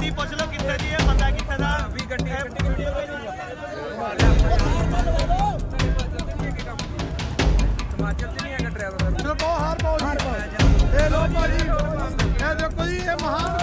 ਗੱਡੀ ਕਿੱਥੇ ਦੀ ਹੈ ਬੰਦਾ ਕਿੱਥੇ ਵੀ ਗੱਡੀ ਹਿਮਾਚਲ ਚ ਨਹੀਂ ਹੈਗਾ ਡਰਾਈਵਰ ਦੇਖੋ ਜੀ ਇਹ ਮਹਾਨ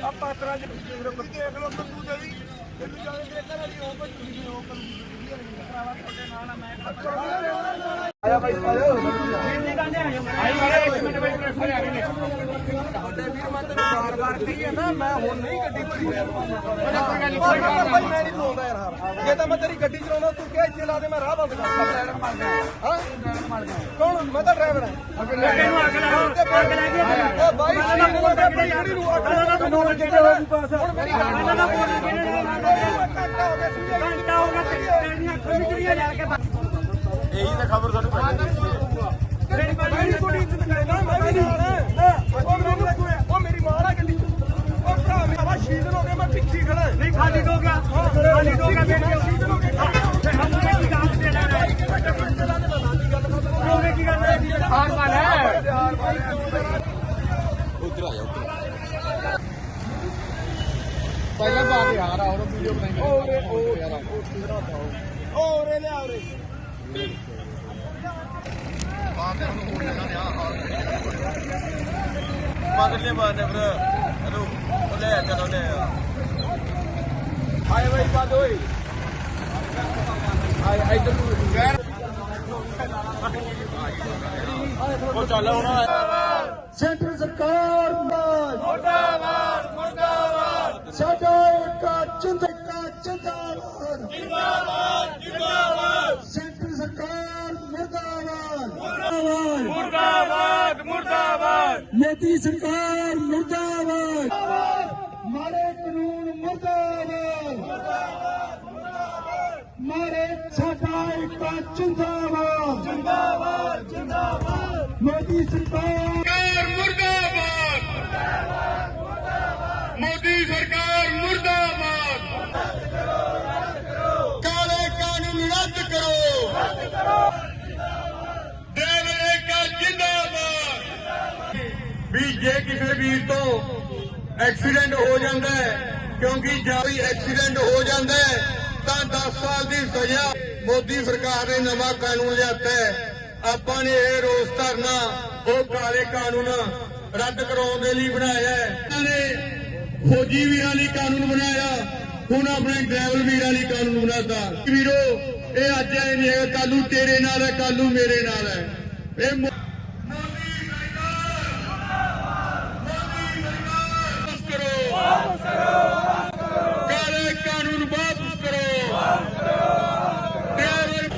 ਆ ਪਾਤਰਾ ਜੀ ਦੇਖ ਲਓ ਕੱਦੂ ਜਾ ਕੇ ਕੱਦੂ ਆਇਆ ਤੁਹਾਡੇ ਵੀਰ ਮੈਂ ਤੈਨੂੰ ਬਾਰ ਬਾਰ ਕਹੀ ਹੈ ਨਾ ਮੈਂ ਹੁਣ ਨਹੀਂ ਗੱਡੀ ਭਰੀ ਮੈਂ ਨਹੀਂ ਬੋਲਦਾ ਯਾਰ। ਜੇ ਤਾਂ ਮੈਂ ਤੇਰੀ ਗੱਡੀ ਚਲਾਉਂਦਾ ਤੂੰ ਕਿਹਾ ਇੱਥੇ ਲਾ ਦੇ ਮੈਂ ਰਾਹ ਬੰਦ ਕਰ ਗਿਆ ਹਾਂ ਕੌਣ ਮੈਂ ਤਾਂ ਡਰਾਈਵਰ ਹਾਂ ਗੱਡੀ ਨੂੰ ਅੱਗ ਲਾ ਅੱਗ ਲੈ ਗਿਆ ਬਾਈ ਸ਼ੀਟ ਨੂੰ ਮੈਂ ਬੜੀ ਨੂੰ ਅੱਗ ਲਾ ਕੇ ਨੋਟ ਕਿੱਥੇ ਹੋ ਗਈ ਪਾਸ ਹੁਣ ਮੇਰੀ ਗੱਲ ਨਾ ਬੋਲ ਘੰਟਾ ਹੋ ਗਿਆ ਸੁਣਿਆ ਘੰਟਾ ਹੋ ਗਿਆ ਤੇਰੀਆਂ ਖੁਸ਼ਕਰੀਆਂ ਲੈ ਕੇ ਇਹੀ ਤਾਂ ਖਬਰ ਤੁਹਾਨੂੰ ਪਹਿਲਾਂ ਮੈਂ ਨਹੀਂ ਤੁਹਾਡੀ ਇੱਜ਼ਤ ਕਰਦਾ ਮੈਂ ਵੀ ਨਹੀਂ ਉਹ ਮੈਨੂੰ ਉਹ ਮੇਰੀ ਮਾਂ ਆ ਗੱਡੀ ਉਹ ਭਰਾ ਮੇਰਾ ਸ਼ੀਟ ਹੋ ਗਿਆ ਮੈਂ ਪਿੱਛੇ ਖੜਾ ਨਹੀਂ ਖਾਲੀ ਹੋ ਗਿਆ ਖਾਲੀ ਹੋ ਗਿਆ ਮੇਰੇ ਸ਼ੀਟ ਹੋ ਗਿਆ ਹਮ ਨੇ ਕੀ ਗੱਲ ਦੇ ਲੈਣਾ ਉਹਨੇ ਕੀ ਗੱਲ ਹੈ ਹਾਰ ਮਾਨ ਹੈ। ਪਹਿਲਾਂ ਯਾਰ ਆ ਉਹ ਵੀਡੀਓ ਬਣਾਈ ਓਰੇ ਉਹ ਯਾਰ ਓਰੇ ਲਿਆ ਓਰੇ। ਮਗਰਲੇ ਮਾਰਨੇ ਫਿਰ। ਹਲੋ ਉਹ ਲੈ ਚਲੋ ਲੈ ਆਏ ਬਈ ਬਾਦ ਓਏ। ਆਏ ਇੱਧਰ ਨੂੰ ਉਹ ਚੱਲ ਹੁਣ ਸੈਂਟਰ ਸਰਕਾਰ ਮੁਰਦਾਬਾਦ। ਮੁਰਦਾਬਾਦ ਸਾਡਾ ਇੱਕ ਚਿੰਤਾ ਜਿੰਦਾਬਾਦ। ਜਿੰਦਾਬਾਦ ਜਿੰਦਾਬਾਦ। ਸੈਂਟਰ ਸਰਕਾਰ ਮੁਰਦਾਬਾਦ। ਮੁਰਦਾਬਾਦ। ਮੁਰਦਾਬਾਦ ਮੁਰਦਾਬਾਦ। ਮੋਦੀ ਸਰਕਾਰ ਮੁਰਦਾਬਾਦ। ਮਾਰੇ ਕਾਨੂੰਨ ਮੁਰਦਾਬਾਦ। ਮਾਰੇ ਸਾਡਾ ਇੱਕ ਜਿੰਦਾਬਾਦ ਜਿੰਦਾਬਾਦ ਮੋਦੀ ਸਰਕਾਰ ਮੁਰਦਾਬਾਦ। ਮੋਦੀ ਸਰਕਾਰ ਮੁਰਦਾਬਾਦ। ਕਾਲੇ ਕਾਨੂੰਨ ਰੱਦ ਕਰੋ। ਰੱਦ ਜਿੰਦਾਬਾਦ। ਵੀ ਜੇ ਕਿਸੇ ਵੀਰ ਤੋਂ ਐਕਸੀਡੈਂਟ ਹੋ ਜਾਂਦਾ ਹੈ, ਕਿਉਂਕਿ ਜਾਂ ਕੋਈ ਐਕਸੀਡੈਂਟ ਹੋ ਜਾਂਦਾ ਹੈ, ਤਾਂ 10 ਸਾਲ ਦੀ ਸਜ਼ਾ ਮੋਦੀ ਸਰਕਾਰ ਨੇ ਨਵਾਂ ਕਾਨੂੰਨ ਲਿਆਤਾ ਹੈ। ਆਪਾਂ ਨੇ ਇਹ ਰੋਸ ਧਰਨਾ ਉਹ ਕਾਲੇ ਕਾਨੂੰਨ ਰੱਦ ਕਰਾਉਣ ਦੇ ਲਈ ਬਣਾਇਆ ਹੈ। ਇਹਨਾਂ ਨੇ ਫੌਜੀ ਵੀਰਾਂ ਲਈ ਕਾਨੂੰਨ ਬਣਾਇਆ। ਹੁਣ ਆਪਣੇ ਡਰਾਈਵਰ ਵੀਰਾਂ ਲਈ ਕਾਨੂੰਨ ਬਣਾਤਾ। ਵੀਰੋ, ਇਹ ਅੱਜ ਇਹ ਆਏ ਨੇ ਕੱਲੂ ਤੇਰੇ ਨਾਲ ਹੈ, ਕੱਲੂ ਮੇਰੇ ਨਾਲ ਹੈ। ਇਹ ਮੋ- ਵਾਪਸ ਕਰੋ ਵਾਪਸ ਕਰੋ ਕਾਲੇ ਕਾਨੂੰਨ ਵਾਪਸ ਕਰੋ ਵਾਪਸ ਕਰੋ ਡਰਾਈਵਰ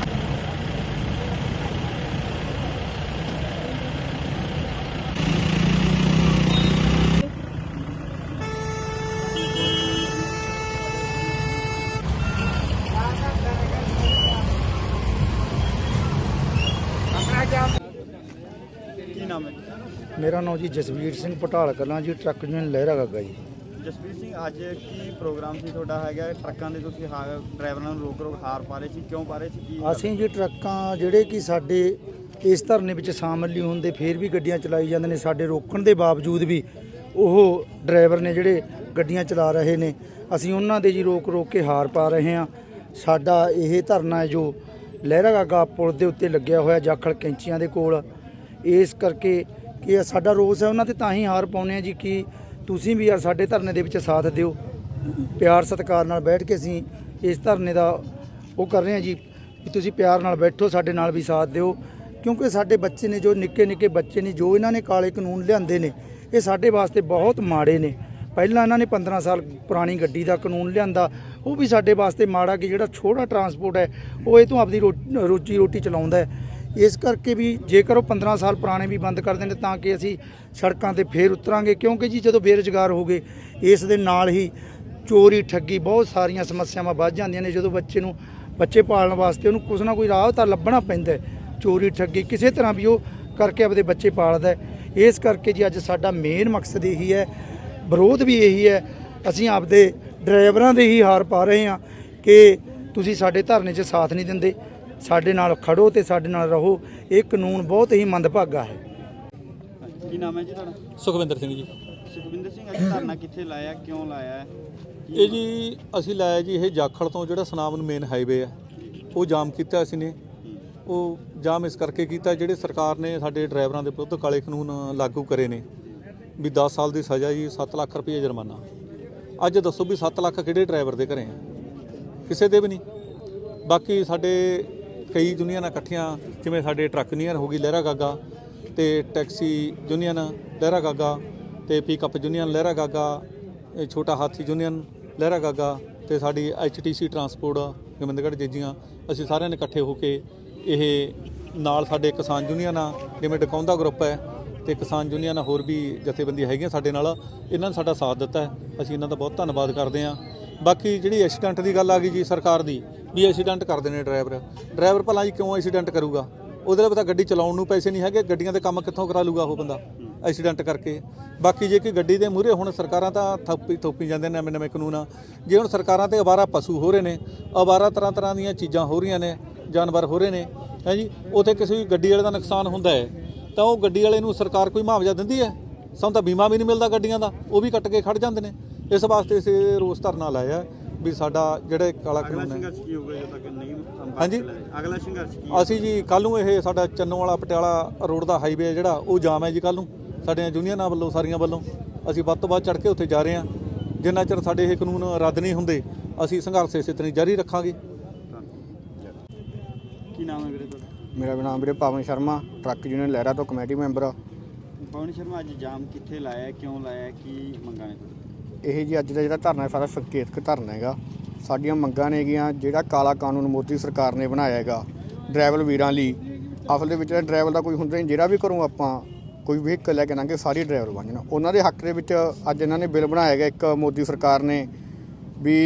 ਮੇਰਾ ਨਾਮ ਜੀ ਜਸਵੀਰ ਸਿੰਘ ਪਟਾਲ ਕਲਾਂ ਜੀ ਟਰੱਕ ਯੂਨੀਅਨ ਲਹਿਰਾ ਗੱਗਾ ਜੀ। ਜਸਵੀਰ ਸਿੰਘ ਅੱਜ ਕੀ ਪ੍ਰੋਗਰਾਮ ਸੀ ਤੁਹਾਡਾ? ਹੈਗਾ ਟਰੱਕਾਂ ਦੇ ਤੁਸੀਂ ਹਾ- ਡਰਾਈਵਰਾਂ ਨੂੰ ਰੋਕ ਰੋਕ ਹਾਰ ਪਾ ਰਹੇ ਸੀ? ਕਿਉਂ ਪਾ ਰਹੇ ਸੀ? ਕੀ ਅਸੀਂ ਜੀ ਟਰੱਕਾਂ ਜਿਹੜੇ ਕਿ ਸਾਡੇ ਇਸ ਧਰਨੇ ਵਿੱਚ ਸ਼ਾਮਲ ਨਹੀਂ ਹੁੰਦੇ ਫੇਰ ਵੀ ਗੱਡੀਆਂ ਚਲਾਈ ਜਾਂਦੇ ਨੇ। ਸਾਡੇ ਰੋਕਣ ਦੇ ਬਾਵਜੂਦ ਵੀ ਉਹ ਡਰਾਈਵਰ ਨੇ ਜਿਹੜੇ ਗੱਡੀਆਂ ਚਲਾ ਰਹੇ ਨੇ ਅਸੀਂ ਉਹਨਾਂ ਦੇ ਜੀ ਰੋਕ ਰੋਕ ਕੇ ਹਾਰ ਪਾ ਰਹੇ ਹਾਂ। ਸਾਡਾ ਇਹ ਧਰਨਾ ਹੈ ਜੋ ਲਹਿਰਾ ਗਾਗਾ ਪੁਲ ਦੇ ਉੱਤੇ ਲੱਗਿਆ ਹੋਇਆ ਜਾਖਲ ਕੈਂਚੀਆਂ ਦੇ ਕੋਲ। ਇਸ ਕਰਕੇ ਕਿ ਸਾਡਾ ਰੋਸ ਹੈ, ਉਹਨਾਂ ਤੇ ਤਾਂ ਹੀ ਹਾਰ ਪਾਉਂਦੇ ਆ ਜੀ ਕਿ ਤੁਸੀਂ ਵੀ ਯਾਰ ਸਾਡੇ ਧਰਨੇ ਦੇ ਵਿੱਚ ਸਾਥ ਦਿਓ। ਪਿਆਰ, ਸਤਿਕਾਰ ਨਾਲ ਬੈਠ ਕੇ ਅਸੀਂ ਇਸ ਧਰਨੇ ਦਾ ਉਹ ਕਰ ਰਹੇ ਹਾਂ ਜੀ, ਵੀ ਤੁਸੀਂ ਪਿਆਰ ਨਾਲ ਬੈਠੋ, ਸਾਡੇ ਨਾਲ ਵੀ ਸਾਥ ਦਿਓ। ਕਿਉਂਕਿ ਸਾਡੇ ਬੱਚੇ ਨੇ ਜੋ ਨਿੱਕੇ ਨਿੱਕੇ ਬੱਚੇ ਨੇ ਜੋ ਇਹਨਾਂ ਨੇ ਕਾਲੇ ਕਾਨੂੰਨ ਲਿਆਂਦੇ ਨੇ, ਇਹ ਸਾਡੇ ਵਾਸਤੇ ਬਹੁਤ ਮਾੜੇ ਨੇ। ਪਹਿਲਾਂ ਇਹਨਾਂ ਨੇ 15 ਸਾਲ ਪੁਰਾਣੀ ਗੱਡੀ ਦਾ ਕਾਨੂੰਨ ਲਿਆਂਦਾ, ਉਹ ਵੀ ਸਾਡੇ ਵਾਸਤੇ ਮਾੜਾ ਕਿ ਜਿਹੜਾ ਛੋਟਾ ਟਰਾਂਸਪੋਰਟ ਹੈ, ਉਹ ਇਹ ਤੋਂ ਆਪਦੀ ਰੋ- ਰੋਜੀ ਰੋਟੀ ਚਲਾਉਂਦਾ ਹੈ। ਇਸ ਕਰਕੇ ਵੀ ਜੇਕਰ ਉਹ 15 ਸਾਲ ਪੁਰਾਣੇ ਵੀ ਬੰਦ ਕਰ ਦੇਣ ਤਾਂ ਕਿ ਅਸੀਂ ਸੜਕਾਂ ਤੇ ਫੇਰ ਉਤਰਾਂਗੇ, ਕਿਉਂਕਿ ਜੀ ਜਦੋਂ ਬੇਰੁਜ਼ਗਾਰ ਹੋ ਗਏ, ਇਸ ਦੇ ਨਾਲ ਹੀ ਚੋਰੀ, ਠੱਗੀ ਬਹੁਤ ਸਾਰੀਆਂ ਸਮੱਸਿਆਵਾਂ ਵੱਧ ਜਾਂਦੀਆਂ ਨੇ, ਜਦੋਂ ਬੱਚੇ ਨੂੰ, ਬੱਚੇ ਪਾਲਣ ਵਾਸਤੇ ਉਹਨੂੰ ਕੁਛ ਨਾ ਕੋਈ ਰਾਹ ਤਾਂ ਲੱਭਣਾ ਪੈਂਦਾ ਚੋਰੀ, ਠੱਗੀ, ਕਿਸੇ ਤਰ੍ਹਾਂ ਵੀ ਉਹ ਕਰਕੇ ਆਪਦੇ ਬੱਚੇ ਪਾਲਦਾ ਇਸ ਕਰਕੇ ਜੀ ਅੱਜ ਸਾਡਾ ਮੇਨ ਮਕਸਦ ਇਹੀ ਹੈ, ਵਿਰੋਧ ਵੀ ਇਹੀ ਹੈ, ਅਸੀਂ ਆਪਦੇ ਡਰਾਈਵਰਾਂ ਦੇ ਹੀ ਹਾਰ ਪਾ ਰਹੇ ਹਾਂ ਕਿ ਤੁਸੀਂ ਸਾਡੇ ਧਰਨੇ 'ਚ ਸਾਥ ਨਹੀਂ ਦਿੰਦੇ। ਸਾਡੇ ਨਾਲ ਖੜੋ ਤੇ ਸਾਡੇ ਨਾਲ ਰਹੋ ਇਹ ਕਾਨੂੰਨ ਬਹੁਤ ਹੀ ਮੰਦਭਾਗਾ ਹੈ। ਕੀ ਨਾਮ ਹੈ ਜੀ ਤੁਹਾਡਾ? ਸੁਖਵਿੰਦਰ ਸਿੰਘ ਜੀ। ਸੁਖਵਿੰਦਰ ਸਿੰਘ ਅੱਜ ਧਰਨਾ ਕਿੱਥੇ ਲਾਇਆ ਕਿਉਂ ਲਾਇਆ ਹੈ? ਇਹ ਜੀ ਅਸੀਂ ਲਾਇਆ ਜੀ ਇਹ ਜਾਖਲ ਤੋਂ ਜਿਹੜਾ ਸਨਾਮ ਨੂੰ ਮੇਨ ਹਾਈਵੇ ਆ ਉਹ ਜਾਮ ਕੀਤਾ ਅਸੀਂ ਨੇ। ਉਹ ਜਾਮ ਇਸ ਕਰਕੇ ਕੀਤਾ ਜਿਹੜੇ ਸਰਕਾਰ ਨੇ ਸਾਡੇ ਡਰਾਈਵਰਾਂ ਦੇ ਵਿਰੁੱਧ ਕਾਲੇ ਕਾਨੂੰਨ ਲਾਗੂ ਕਰੇ ਨੇ ਵੀ 10 ਸਾਲ ਦੀ ਸਜ਼ਾ ਜੀ 7 ਲੱਖ ਰੁਪਏ ਜੁਰਮਾਨਾ। ਅੱਜ ਦੱਸੋ ਵੀ 7 ਲੱਖ ਕਿਹੜੇ ਡਰਾਈਵਰ ਦੇ ਘਰੇ ਆ? ਕਿਸੇ ਦੇ ਵੀ ਨਹੀਂ। ਬਾਕੀ ਸਾਡੇ ਕਈ ਯੂਨੀਅਨਾਂ ਇਕੱਠੀਆਂ, ਜਿਵੇਂ ਸਾਡੇ ਟਰੱਕ ਯੂਨੀਅਨ ਹੋ ਗਈ ਲਹਿਰਾ ਗਾਗਾ ਤੇ ਟੈਕਸੀ ਯੂਨੀਅਨ ਲਹਿਰਾ ਗਾਗਾ ਤੇ ਪਿਕਅਪ ਯੂਨੀਅਨ ਲਹਿਰਾ ਗਾਗਾ ਛੋਟਾ ਹਾਥੀ ਯੂਨੀਅਨ ਲਹਿਰਾ ਗਾਗਾ ਤੇ ਸਾਡੀ ਐਚਟੀਸੀ ਟਰਾਂਸਪੋਰਟ ਗੋਬਿੰਦਗੜ੍ਹ ਜੇਜੀਆਂ, ਅਸੀਂ ਸਾਰਿਆਂ ਨੇ ਇਕੱਠੇ ਹੋ ਕੇ ਇਹ ਨਾਲ ਸਾਡੇ ਕਿਸਾਨ ਯੂਨੀਅਨ ਆ, ਜਿਵੇਂ ਡਕਾਉਂਦਾ ਗਰੁੱਪ ਹੈ ਤੇ ਕਿਸਾਨ ਯੂਨੀਅਨ ਹੋਰ ਵੀ ਜਥੇਬੰਦੀਆਂ ਹੈਗੀਆਂ ਸਾਡੇ ਨਾਲ, ਇਹਨਾਂ ਨੇ ਸਾਡਾ ਸਾਥ ਦਿੱਤਾ ਹੈ, ਅਸੀਂ ਇਹਨਾਂ ਦਾ ਬਹੁਤ ਧੰਨਵਾਦ ਕਰਦੇ ਹਾਂ। ਬਾਕੀ ਜਿਹੜੀ ਐਕਸੀਡੈਂਟ ਦੀ ਗੱਲ ਆ ਗਈ ਜੀ ਸਰਕਾਰ ਦੀ ਵੀ ਐਕਸੀਡੈਂਟ ਕਰਦੇ ਨੇ ਡਰਾਈਵਰ ਡਰਾਈਵਰ ਭਲਾ ਜੀ ਕਿਉਂ ਐਕਸੀਡੈਂਟ ਕਰੂਗਾ? ਉਹਦੇ ਲਈ ਪਤਾ ਗੱਡੀ ਚਲਾਉਣ ਨੂੰ ਪੈਸੇ ਨਹੀਂ ਹੈਗੇ, ਗੱਡੀਆਂ ਦੇ ਕੰਮ ਕਿੱਥੋਂ ਕਰਾ ਲੂਗਾ ਉਹ ਬੰਦਾ ਐਕਸੀਡੈਂਟ ਕਰਕੇ। ਬਾਕੀ ਜੇ ਕੋਈ ਗੱਡੀ ਦੇ ਮੂਹਰੇ, ਹੁਣ ਸਰਕਾਰਾਂ ਤਾਂ ਥੱਪੀ ਥੋਪੀ ਜਾਂਦੇ ਨੇ ਨਵੇਂ ਨਵੇਂ ਕਾਨੂੰਨ। ਆ ਜੇ ਹੁਣ ਸਰਕਾਰਾਂ ਤੇ ਅਵਾਰਾ ਪਸ਼ੂ ਹੋ ਰਹੇ ਨੇ, ਅਵਾਰਾ ਤਰ੍ਹਾਂ ਤਰ੍ਹਾਂ ਦੀਆਂ ਚੀਜ਼ਾਂ ਹੋ ਰਹੀਆਂ ਨੇ, ਜਾਨਵਰ ਹੋ ਰਹੇ ਨੇ, ਹੈ ਜੀ? ਉਥੇ ਕਿਸੇ ਵੀ ਗੱਡੀ ਵਾਲੇ ਦਾ ਨੁਕਸਾਨ ਹੁੰਦਾ ਹੈ, ਤਾਂ ਉਹ ਗੱਡੀ ਵਾਲੇ ਨੂੰ ਸਰਕਾਰ ਕੋਈ ਮੁਆਵਜ਼ਾ ਦਿੰਦੀ ਹੈ? ਸਾਨੂੰ ਤਾਂ ਬੀਮਾ ਵੀ ਨਹੀਂ ਮਿਲਦਾ ਗੱਡੀਆਂ ਦਾ, ਉਹ ਵੀ ਕੱਟ ਕੇ ਖੜ ਜਾਂਦੇ ਨੇ। ਇਸ ਵਾਸਤੇ ਅਸੀਂ ਰੋਸ ਧਰਨਾ ਲਾਇਆ ਵੀ ਸਾਡਾ ਜਿਹੜਾ ਕਾਲਾ ਕਾਨੂੰਨ ਹੈ ਸੰਘਰਸ਼ ਕੀ ਹੋਊਗਾ ਜਦੋਂ ਤੱਕ ਨਹੀਂ ਹਾਂਜੀ। ਅਗਲਾ ਸੰਘਰਸ਼ ਕੀ ਹੈ? ਅਸੀਂ ਜੀ ਕੱਲ ਨੂੰ ਇਹ ਸਾਡਾ ਚੰਨੋ ਵਾਲਾ ਪਟਿਆਲਾ ਰੋਡ ਦਾ ਹਾਈਵੇ ਜਿਹੜਾ ਉਹ ਜਾਮ ਹੈ ਜੀ ਕੱਲ ਨੂੰ ਸਾਡੀਆਂ ਯੂਨੀਅਨਾਂ ਵੱਲੋਂ ਸਾਰੀਆਂ ਵੱਲੋਂ ਅਸੀਂ ਵੱਧ ਤੋਂ ਵੱਧ ਚੜ ਕੇ ਉੱਥੇ ਜਾ ਰਹੇ ਹਾਂ ਜਿੰਨਾ ਚਿਰ ਸਾਡੇ ਇਹ ਕਾਨੂੰਨ ਰੱਦ ਨਹੀਂ ਹੁੰਦੇ ਅਸੀਂ ਸੰਘਰਸ਼ ਇਸੇ ਤਰ੍ਹਾਂ ਹੀ ਜਾਰੀ ਰੱਖਾਂਗੇ ਕੀ ਨਾਮ ਹੈ ਵੀਰੇ ਤੁਹਾਡਾ ਮੇਰਾ ਨਾਮ ਵੀਰੇ ਪਵਨ ਸ਼ਰਮਾ ਟਰੱਕ ਯੂਨੀਅਨ ਲਹਿਰਾ ਤੋਂ ਕਮੇਟੀ ਮੈਂਬਰ ਆ। ਪਵਨ ਸ਼ਰਮਾ ਅੱਜ ਜਾਮ ਕਿੱਥੇ ਲਾਇਆ ਕਿਉਂ ਲਾਇਆ ਕੀ ਮੰਗਾਂ ਨੇ? ਇਹ ਜੀ ਅੱਜ ਦਾ ਜਿਹੜਾ ਧਰਨਾ ਹੈ ਸਾਰਾ ਸੰਕੇਤਕ ਧਰਨਾ ਹੈਗਾ। ਸਾਡੀਆਂ ਮੰਗਾਂ ਨੇਗੀਆਂ ਜਿਹੜਾ ਕਾਲਾ ਕਾਨੂੰਨ ਮੋਦੀ ਸਰਕਾਰ ਨੇ ਬਣਾਇਆ ਹੈਗਾ ਡਰਾਈਵਰ ਵੀਰਾਂ ਲਈ। ਅਸਲ ਦੇ ਵਿੱਚ ਡਰਾਈਵਰ ਦਾ ਕੋਈ ਹੁੰਦਾ ਨਹੀਂ ਜਿਹੜਾ ਵੀ ਘਰੋਂ ਆਪਾਂ ਕੋਈ ਵਹੀਕਲ ਲੈ ਕੇ ਲੰਘੇ ਸਾਰੇ ਡਰਾਈਵਰ ਬਣ ਜਾਣ ਉਹਨਾਂ ਦੇ ਹੱਕ ਦੇ ਵਿੱਚ ਅੱਜ ਇਹਨਾਂ ਨੇ ਬਿੱਲ ਬਣਾਇਆ ਹੈਗਾ ਇੱਕ ਮੋਦੀ ਸਰਕਾਰ ਨੇ ਵੀ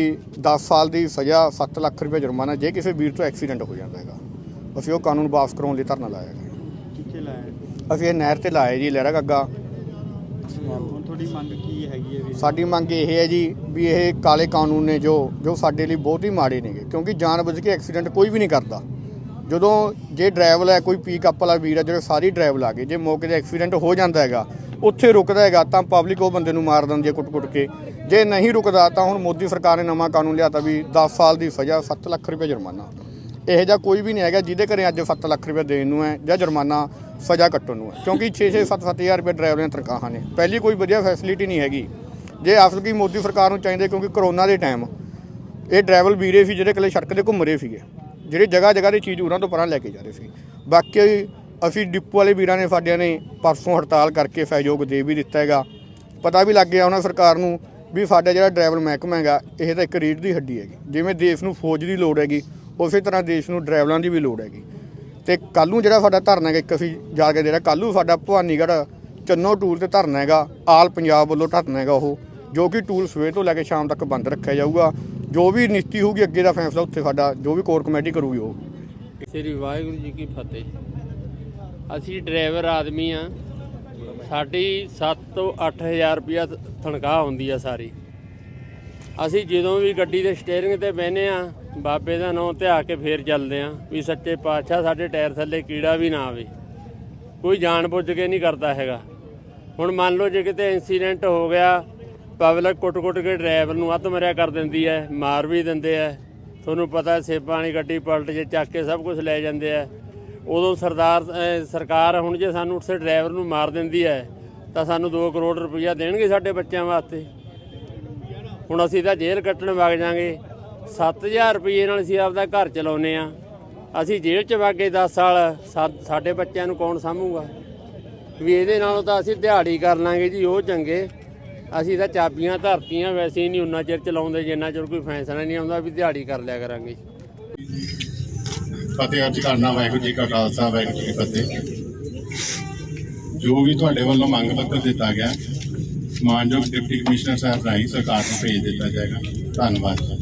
10 ਸਾਲ ਦੀ ਸਜ਼ਾ 7 ਲੱਖ ਰੁਪਏ ਜੁਰਮਾਨਾ ਜੇ ਕਿਸੇ ਵੀਰ ਤੋਂ ਐਕਸੀਡੈਂਟ ਹੋ ਜਾਂਦਾ ਹੈਗਾ। ਅਸੀਂ ਉਹ ਕਾਨੂੰਨ ਵਾਪਸ ਕਰਾਉਣ ਲਈ ਧਰਨਾ ਲਾਇਆ ਹੈਗਾ। ਕਿੱਥੇ ਲਾਇਆ? ਅਸੀਂ ਇਹ ਨਹਿਰ ਤੇ ਲਾਇਆ ਜੀ ਲਹਿਰਾ ਗੱਗਾ ਤੁਹਾਡੀ ਮੰਗ ਕੀ ਹੈਗੀ ਹੈ ਵੀਰੇ ਸਾਡੀ ਮੰਗ ਇਹ ਹੈ ਜੀ ਵੀ ਇਹ ਕਾਲੇ ਕਾਨੂੰਨ ਨੇ ਜੋ ਜੋ ਸਾਡੇ ਲਈ ਬਹੁਤ ਹੀ ਮਾੜੇ ਨੇਗੇ। ਕਿਉਂਕਿ ਜਾਣਬੁੱਝ ਕੇ ਐਕਸੀਡੈਂਟ ਕੋਈ ਵੀ ਨਹੀਂ ਕਰਦਾ। ਜਦੋਂ ਜੇ ਡਰਾਈਵਰ ਹੈ, ਕੋਈ ਪੀਕ ਅਪ ਵਾਲਾ ਵੀਰ ਹੈ ਜਿਹੜੇ ਸਾਰੀ ਡਰਾਈਵਰ ਲਾ ਗਏ, ਜੇ ਮੌਕੇ ਤੇ ਐਕਸੀਡੈਂਟ ਹੋ ਜਾਂਦਾ ਹੈਗਾ, ਉੱਥੇ ਰੁਕਦਾ ਹੈਗਾ, ਤਾਂ ਪਬਲਿਕ ਉਹ ਬੰਦੇ ਨੂੰ ਮਾਰ ਦਿੰਦੀ ਹੈ ਕੁੱਟ-ਕੁੱਟ ਕੇ। ਜੇ ਨਹੀਂ ਰੁਕਦਾ, ਤਾਂ ਹੁਣ ਮੋਦੀ ਸਰਕਾਰ ਨੇ ਨਵਾਂ ਕਾਨੂੰਨ ਲਿਆਤਾ ਵੀ 10 ਸਾਲ ਦੀ ਸਜ਼ਾ 7 ਲੱਖ ਰੁਪਏ ਜੁਰਮਾਨਾ। ਇਹੋ ਜਿਹਾ ਕੋਈ ਵੀ ਨਹੀਂ ਹੈਗਾ ਜਿਹਦੇ ਘਰੇ ਅੱਜ 7 ਲੱਖ ਰੁਪਏ ਦੇਣ ਨੂੰ ਹੈ ਜਾਂ ਜੁਰਮਾਨਾ ਸਜ਼ਾ ਕੱਟਣ ਨੂੰ ਹੈ। ਕਿਉਂਕਿ 6-6 7-7 ਹਜ਼ਾਰ ਰੁਪਏ ਡਰਾਈਵਰਾਂ ਦੀਆਂ ਤਨਖਾਹਾਂ ਨੇ। ਪਹਿਲੀ ਕੋਈ ਵਧੀਆ ਫੈਸਿਲਿਟੀ ਨਹੀਂ ਹੈਗੀ। ਜੇ ਅਸਲ ਕੀ ਮੋਦੀ ਸਰਕਾਰ ਨੂੰ ਚਾਹੀਦੇ ਕਿਉਂਕਿ ਕਰੋਨਾ ਦੇ ਟਾਈਮ ਇਹ ਡਰਾਈਵਰ ਵੀਰੇ ਸੀ ਜਿਹੜੇ ਇਕੱਲੇ ਸੜਕ ਤੇ ਘੁੰਮ ਰਹੇ ਸੀਗੇ। ਜਿਹੜੇ ਜਗ੍ਹਾ ਜਗ੍ਹਾ ਦੀ ਚੀਜ਼ ਉਹਨਾਂ ਤੋਂ ਪਰਾਂ ਲੈ ਕੇ ਜਾ ਰਹੇ ਸੀ। ਬਾਕੀ ਅਸੀਂ ਡਿਪੂ ਵਾਲੇ ਵੀਰਾਂ ਨੇ ਸਾਡਿਆਂ ਨੇ ਪਰਸੋਂ ਹੜਤਾਲ ਕਰਕੇ ਸਹਿਯੋਗ ਦੇ ਵੀ ਦਿੱਤਾ ਹੈਗਾ। ਪਤਾ ਵੀ ਲੱਗ ਗਿਆ ਉਹਨਾਂ ਸਰਕਾਰ ਨੂੰ ਵੀ ਸਾਡਾ ਜਿਹੜਾ ਡਰਾਈਵਰ ਮਹਿਕਮਾ ਹੈਗਾ, ਇਹ ਤਾਂ ਇੱਕ ਰੀੜ ਦੀ ਹੱਡੀ ਹੈਗੀ। ਜਿਵੇਂ ਦੇਸ਼ ਨੂੰ ਫੌਜ ਦੀ ਲੋੜ ਹੈਗੀ ਉਸੇ ਤਰ੍ਹਾਂ ਦੇਸ਼ ਨੂੰ ਡਰਾਈਵਰਾਂ ਦੀ ਵੀ ਲੋੜ ਹੈਗੀ। ਤੇ ਕੱਲ ਨੂੰ ਜਿਹੜਾ ਸਾਡਾ ਧਰਨਾ ਹੈਗਾ, ਇੱਕ ਅਸੀਂ ਜਾ ਕੇ ਜਿਹੜਾ ਕੱਲ ਨੂੰ ਸਾਡਾ ਭਵਾਨੀਗੜ੍ਹ ਚੰਨੋ ਟੂਲ ਤੇ ਧਰਨਾ ਹੈਗਾ, ਆਲ ਪੰਜਾਬ ਵੱਲੋਂ ਧਰਨਾ ਹੈਗਾ ਉਹ, ਜੋ ਕਿ ਟੂਲ ਸਵੇਰ ਤੋਂ ਲੈ ਕੇ ਸ਼ਾਮ ਤੱਕ ਬੰਦ ਰੱਖਿਆ ਜਾਊਗਾ। ਜੋ ਵੀ ਨੀਤੀ ਹੋਊਗੀ, ਅੱਗੇ ਦਾ ਫੈਸਲਾ ਉੱਥੇ ਸਾਡਾ, ਜੋ ਵੀ ਕੋਰ ਕਮੇਟੀ ਕਰੂਗੀ ਉਹ। ਸ੍ਰੀ ਵਾਹਿਗੁਰੂ ਜੀ ਕੀ ਫਤਿਹ। ਅਸੀਂ ਡਰਾਈਵਰ ਆਦਮੀ ਆ ਸਾਡੀ 7 ਤੋਂ 8000 ਰੁਪਇਆ ਤਨਖਾਹ ਹੁੰਦੀ ਆ ਸਾਰੀ। ਅਸੀਂ ਜਦੋਂ ਵੀ ਗੱਡੀ ਦੇ ਸਟੀਅਰਿੰਗ ਤੇ ਬਹਿਨੇ ਆ ਬਾਬੇ ਦਾ ਨਾਮ ਧਿਆ ਕੇ ਫੇਰ ਚੱਲਦੇ ਆ ਵੀ ਸੱਚੇ ਪਾਤਸ਼ਾਹ ਸਾਡੇ ਟਾਇਰ ਥੱਲੇ ਕੀੜਾ ਵੀ ਨਾ ਆਵੇ। ਕੋਈ ਜਾਣ ਬੁੱਝ ਕੇ ਨਹੀਂ ਕਰਦਾ ਹੈਗਾ। ਹੁਣ ਮੰਨ ਲਓ ਜੇ ਕਿਤੇ ਇਨਸੀਡੈਂਟ ਹੋ ਗਿਆ, ਪਬਲਿਕ ਕੁੱਟ-ਕੁੱਟ ਕੇ ਡਰਾਈਵਰ ਨੂੰ ਅੱਧ ਮਰਿਆ ਕਰ ਦਿੰਦੀ ਹੈ, ਮਾਰ ਵੀ ਦਿੰਦੇ ਆ ਤੁਹਾਨੂੰ ਪਤਾ ਹੈ ਸੇਬਾਂ ਵਾਲੀ ਗੱਡੀ ਪਲਟ ਜੇ ਚੱਕ ਕੇ ਸਭ ਕੁਝ ਲੈ ਜਾਂਦੇ ਆ ਉਦੋਂ ਸਰਦਾਰ ਸਰਕਾਰ ਹੁਣ ਜੇ ਸਾਨੂੰ ਉਸੇ ਡਰਾਈਵਰ ਨੂੰ ਮਾਰ ਦਿੰਦੀ ਹੈ, ਤਾਂ ਸਾਨੂੰ 2 ਕਰੋੜ ਰੁਪਈਆ ਦੇਣਗੇ ਸਾਡੇ ਬੱਚਿਆਂ ਵਾਸਤੇ। ਹੁਣ ਅਸੀਂ ਤਾਂ ਜੇਲ੍ਹ ਕੱਟਣ ਵਗ ਜਾਾਂਗੇ। 7000 ਰੁਪਏ ਨਾਲ ਅਸੀਂ ਆਪਦਾ ਘਰ ਚਲਾਉਨੇ ਆ ਅਸੀਂ ਜੇਲ੍ਹ ਚ ਵਗ 10 ਸਾਲ ਸਾਡੇ ਬੱਚਿਆਂ ਨੂੰ ਕੌਣ ਸਾਂਭੂਗਾ? ਵੀ ਇਹਦੇ ਨਾਲੋਂ ਤਾਂ ਅਸੀਂ ਦਿਹਾੜੀ ਕਰ ਲਾਂਗੇ ਜੀ, ਉਹ ਚੰਗੇ। ਅਸੀਂ ਤਾਂ ਚਾਬੀਆਂ ਧਰਤੀਆਂ ਵੈਸੇ ਹੀ ਨਹੀਂ ਉਨਾ ਚਿਰ ਚਲਾਉਂਦੇ, ਜਿੰਨਾ ਚਿਰ ਕੋਈ ਫੈਸਲਾ ਨਹੀਂ ਆਉਂਦਾ ਵੀ ਦਿਹਾੜੀ ਕਰ ਲਿਆ ਕਰਾਂਗੇ। ਫਤਿਹ, ਅੱਜ ਕਰਨਾ ਵਾਹਿਗੁਰੂ ਜੀ ਕਾ ਖਾਲਸਾ, ਵਾਹਿਗੁਰੂ ਜੀ ਕੀ ਫਤਿਹ। ਜੋ ਵੀ ਤੁਹਾਡੇ ਵੱਲੋਂ ਮੰਗ ਪੱਤਰ ਦਿੱਤਾ ਗਿਆ ਮਾਨਯੋਗ ਡਿਪਟੀ ਕਮਿਸ਼ਨਰ ਸਾਹਿਬ ਰਾਹੀਂ ਸਰਕਾਰ ਨੂੰ ਭੇਜ ਦਿੱਤਾ ਜਾਏਗਾ। ਧੰਨਵਾਦ ਜੀ।